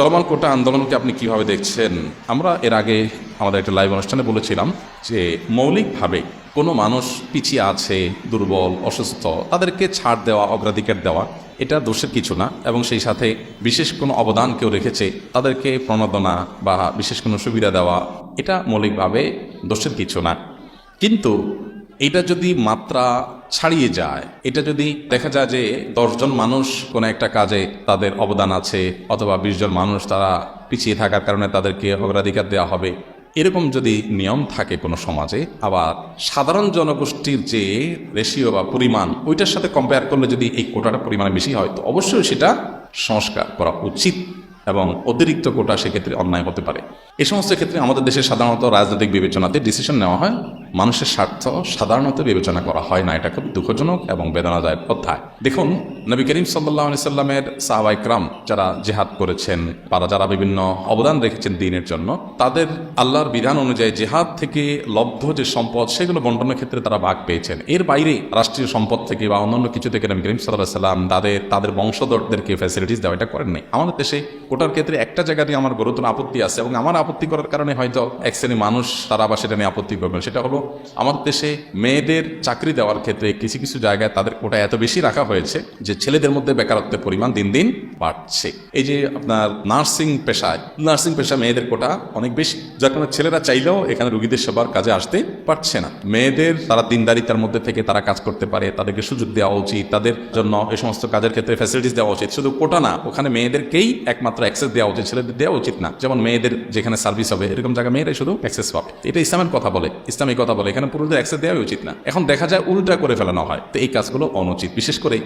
চলমান কোটা আন্দোলনকে আপনি কীভাবে দেখছেন? আমরা এর আগে আমাদের একটা লাইভ অনুষ্ঠানে বলেছিলাম যে মৌলিকভাবে কোনো মানুষ পিছিয়ে আছে, দুর্বল, অসুস্থ, তাদেরকে ছাড় দেওয়া, অগ্রাধিকার দেওয়া, এটা দোষের কিছু না এবং সেই সাথে বিশেষ কোনো অবদান কেউ রেখেছে, তাদেরকে প্রণোদনা বা বিশেষ কোনো সুবিধা দেওয়া, এটা মৌলিকভাবে দোষের কিছু না। কিন্তু এটা যদি মাত্রা ছাড়িয়ে যায়। এটা যদি দেখা যায় যে দশজন মানুষ কোনো একটা কাজে তাদের অবদান আছে অথবা বিশজন মানুষ তারা পিছিয়ে থাকার কারণে তাদেরকে অগ্রাধিকার দেওয়া হবে, এরকম যদি নিয়ম থাকে কোনো সমাজে, আবার সাধারণ জনগোষ্ঠীর যে রেশিও বা পরিমাণ, ওইটার সাথে কম্পেয়ার করলে যদি এই কোটাটা পরিমাণে বেশি হয়, তো অবশ্যই সেটা সংস্কার করা উচিত। এবং অতিরিক্ত কোটা সেক্ষেত্রে অন্যায় হতে পারে। এ সমস্ত ক্ষেত্রে আমাদের দেশে সাধারণত রাজনৈতিক বিবেচনাতে ডিসিশন নেওয়া হয়। মানুষের স্বার্থ সাধারণত বিবেচনা করা হয় না। এটা খুব দুঃখজনক এবং বেদনাদায়ক অধ্যায়। দেখুন নবী করিম সাল্লাহ সাল্লামের সাহাবাইকরাম যারা জেহাদ করেছেন, তারা যারা বিভিন্ন অবদান রেখেছেন দিনের জন্য, তাদের আল্লাহর বিধান অনুযায়ী জেহাদ থেকে লব্ধ যে সম্পদ, সেগুলো বন্টনের ক্ষেত্রে তারা ভাগ পেয়েছেন। এর বাইরে রাষ্ট্রীয় সম্পদ থেকে বা অন্যান্য কিছু থেকে নবী করিম সাল্লাহ সাল্লাম তাদের তাদের বংশধরদেরকে ফ্যাসিলিটিস দেওয়া, এটা করেন নাই। আমাদের দেশে কোটার ক্ষেত্রে একটা জায়গাতে আমার গুরুত্ব আপত্তি আছে এবং আমার আপত্তি করার কারণে হয়তো এক শ্রেণি মানুষ তারা আবার সেটা নিয়ে আপত্তি করবেন সেটা হলো, আমাদের দেশে মেয়েদের চাকরি দেওয়ার ক্ষেত্রে কিছু কিছু জায়গায় তাদের কোটা এত বেশি রাখা হয়েছে যে ছেলেদের মধ্যে বেকারত্বের পরিমাণ দিন দিন বাড়ছে। এই যে আপনার নার্সিং পেশায়, নার্সিং পেশা মেয়েদের কোটা অনেক বেশি। যার কারণে ছেলেরা চাইলেও এখানে রুগীদের সেবার কাজে আসতে পারছে না। মেয়েদের তারা দিনদারিতার মধ্যে থেকে তারা কাজ করতে পারে, তাদেরকে সুযোগ দেওয়া উচিত, তাদের জন্য এই সমস্ত কাজের ক্ষেত্রে ফ্যাসিলিটিস দেওয়া উচিত। শুধু কোটা না, ওখানে মেয়েদেরকেই একমাত্র অ্যাক্সেস দেওয়া উচিত, ছেলেদের দেওয়া উচিত না। যেমন মেয়েদের যেখানে সার্ভিস হবে, এরকম জায়গায় মেয়েরাই শুধু অ্যাক্সেস পাবে। এটা ইসলামের কথা বলে ইসলামিক কথা বলে, এখানে পুরুষদের অ্যাক্সেস দেওয়া উচিত না। এখন দেখা যায় উল্টা করে ফেলানো হয়। তো এই কাজগুলো অনুচিত। বিশেষ করে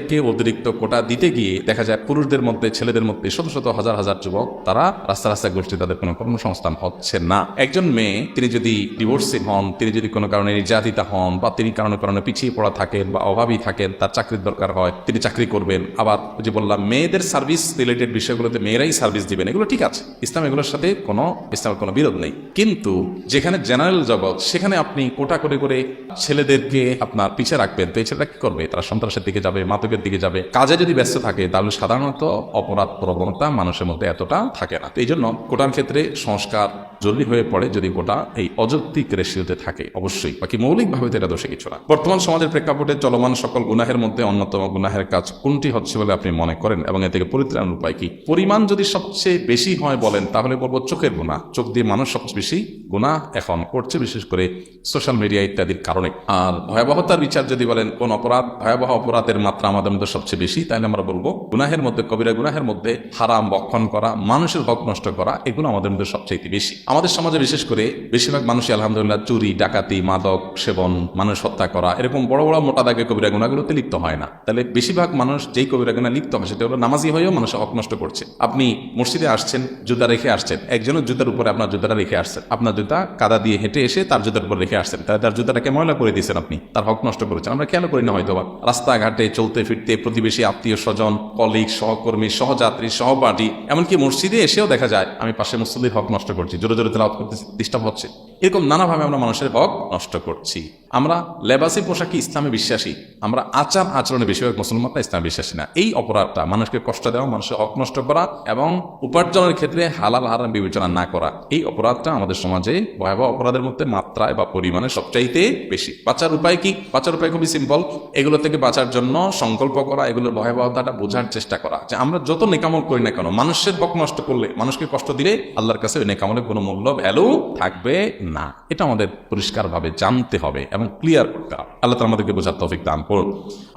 মেয়েদেরকে অতিরিক্ত কোটা দিতে গিয়ে দেখা যায় পুরুষদের মধ্যে, ছেলেদের মধ্যে শত শত হাজার হাজার যুবক, তারা রাস্তা রাস্তায় গোষ্ঠী, তাদের কোনো কর্মসংস্থান হচ্ছে না। একজন মেয়ে, তিনি যদি ডিভোর্সি হন, তিনি যদি কোনো কারণে নির্যাতিতা হন বা তিনি কারণে কারণে পিছিয়ে পড়া থাকেন বা অভাবী থাকেন, তার চাকরির দরকার হয়, তিনি চাকরি করবেন। আবার যে বললাম, মেয়েদের সার্ভিস রিলেটেড বিষয়গুলোতে মেয়েরাই সার্ভিস দিবেন, এগুলো ঠিক আছে। ইসলাম এগুলোর সাথে কোনো, ইসলামের কোনো বিরোধ নেই। কিন্তু যেখানে জেনারেল জগৎ, সেখানে আপনি কোটা করে করে ছেলেদেরকে আপনার পিছিয়ে রাখবেন, তো এই ছেলেরা কি করবে? তারা সন্ত্রাসের দিকে যাবে মাদকের দিকে যাবে। কাজে যদি ব্যস্ত থাকে, তাহলে সাধারণত অপরাধ প্রবণতা মানুষের মধ্যে এতটা থাকে না। এই জন্য কোটার ক্ষেত্রে সংস্কার জরুরি হয়ে পড়ে যদি গোটা এই অযৌক্তিক রেশিওতে থাকে, অবশ্যই। বাকি মৌলিকভাবে তো এটা দোষে কিছু না। বর্তমান সমাজের প্রেক্ষাপটে চলমান সকল গুনাহের মধ্যে অন্যতম গুনাহের কাজ কোনটি হচ্ছে বলে আপনি মনে করেন? এবং এ থেকে পরিত্রাণের উপায় কি? পরিমাণ যদি সবচেয়ে বেশি হয় বলেন, তাহলে বলব চোখের গুণা চোখ দিয়ে মানুষ সবচেয়ে বেশি গুণা এখন করছে, বিশেষ করে সোশ্যাল মিডিয়া ইত্যাদির কারণে। আর ভয়াবহতার বিচার যদি বলেন, কোন অপরাধ, ভয়াবহ অপরাধের মাত্রা আমাদের মধ্যে সবচেয়ে বেশি তাহলে আমরা বলব গুনাহের মধ্যে, কবিরা গুনাহের মধ্যে হারাম বক্ষণ করা, মানুষের হক নষ্ট করা, এগুলো আমাদের মধ্যে সবচেয়ে বেশি। আমাদের সমাজে বিশেষ করে বেশিরভাগ মানুষই, আলহামদুলিল্লাহ, চুরি, ডাকাতি, মাদক সেবন, মানুষ হত্যা করা, এরকম বড় বড় মোটা দাগে কবিরা গুণাগুলোতে লিপ্ত হয় না। তাহলে বেশিরভাগ মানুষ যেই কবিরা গুণা লিপ্ত হয়, সেটা হলো নামাজি হয়েও মানুষের হক নষ্ট করছে। আপনি মসজিদে আসছেন, জুতা রেখে আসছেন একজনের জুতার উপরে আপনার জুতাটা রেখে আসছেন, আপনার জুতা কাদা দিয়ে হেঁটে এসে তার জুতার উপর রেখে আসছেন। তাহলে তার জুতাটাকে ময়লা করে দিয়েছেন আপনি। তার হক নষ্ট করেছেন। আমরা খেয়াল করি না হয়তো বা রাস্তাঘাটে চলতে ফিরতে প্রতিবেশী, আত্মীয় স্বজন কলিগ সহকর্মী, সহযাত্রী, সহপাঠী, এমনকি মসজিদে এসেও দেখা যায়, আমি পাশে মুসল্লির হক নষ্ট করছি, জোরে জোরে তেলাওয়াত করতে ডিস্টার্ব হচ্ছে। এরকম নানাভাবে আমরা মানুষের হক নষ্ট করছি। আমরা লেবাসি পোশাকে ইসলামে বিশ্বাসী। আমরা আচার আচরণে বেশিরভাগ মুসলমানরা ইসলামে বিশ্বাসী না। এই অপরাধটা মানুষকে কষ্ট দেওয়া, মানুষের হক নষ্ট করা এবং উপার্জনের ক্ষেত্রে হালাল হারাম বিবেচনা না করা। এই অপরাধটা আমাদের সমাজে ভয়াবহ অপরাধের মধ্যে মাত্রায় বা পরিমাণে সবচাইতে বেশি। বাঁচার উপায় কি? বাঁচার উপায় খুবই সিম্পল এগুলো থেকে বাঁচার জন্য সংকল্প করা, এগুলোর ভয়াবহতাটা বোঝার চেষ্টা করা। যে আমরা যত নেকামল করি না কেন, মানুষের হক নষ্ট করলে, মানুষকে কষ্ট দিলে আল্লাহর কাছে ওই নেকামলের কোনো মূল্য ভ্যালু থাকবে না, এটা আমাদের পরিষ্কারভাবে জানতে হবে এবং ক্লিয়ার করতে হবে। আল্লাহ তালা আমাদেরকে বোঝার তফিক দান করুন।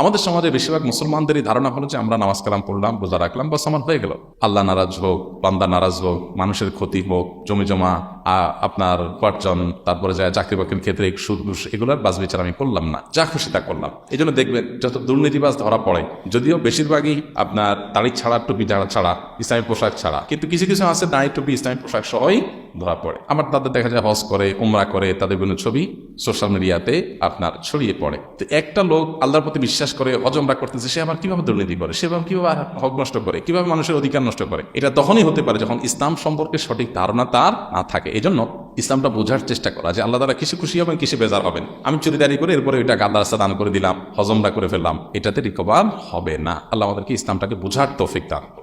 আমাদের সমাজে বেশিরভাগ মুসলমানদেরই ধারণা হলো যে, আমরা নামাজ কালাম পড়লাম বোঝা রাখলাম বা সমান হয়ে গেল। আল্লাহ নারাজ হোক, বান্দা নারাজ হোক, মানুষের ক্ষতি হোক, জমি জমা আপনার উপার্জন, তারপরে যায় চাকরি বাকরির ক্ষেত্রে এগুলোর বাজ বিচার আমি করলাম না। যা খুশি তা করলাম। এই জন্য দেখবেন, যত দুর্নীতিবাজ ধরা পড়ে, যদিও বেশিরভাগই আপনার দাড়ি ছাড়া, টুপি ছাড়া ছাড়া, ইসলামী পোশাক ছাড়া, কিন্তু কিছু কিছু আছে দাড়ি, টুপি, ইসলামী পোশাক সহই ধরা পড়ে। আমার তাদের দেখা যায় হজ করে, উমরা করে, তাদের বিভিন্ন ছবি সোশ্যাল মিডিয়াতে আপনার ছড়িয়ে পড়ে। তো একটা লোক আল্লাহর প্রতি বিশ্বাস করে, হজমরা করতেছে, সে আবার কীভাবে দুর্নীতি করে? সে আবার কীভাবে হক নষ্ট করে? কীভাবে মানুষের অধিকার নষ্ট করে? এটা তখনই হতে পারে যখন ইসলাম সম্পর্কে সঠিক ধারণা তার না থাকে। এজন্য ইসলামটা বোঝার চেষ্টা করা যে আল্লাহ তারা কিসে খুশি হবেন, কিসে বেজার হবেন আমি চুরিদারি করে এরপরে ওইটা গাদা রাস্তা দান করে দিলাম হজমরা করে ফেললাম, এটাতে রিকভার হবে না আল্লাহ আমাদেরকে ইসলামটাকে বোঝার তৌফিক দান।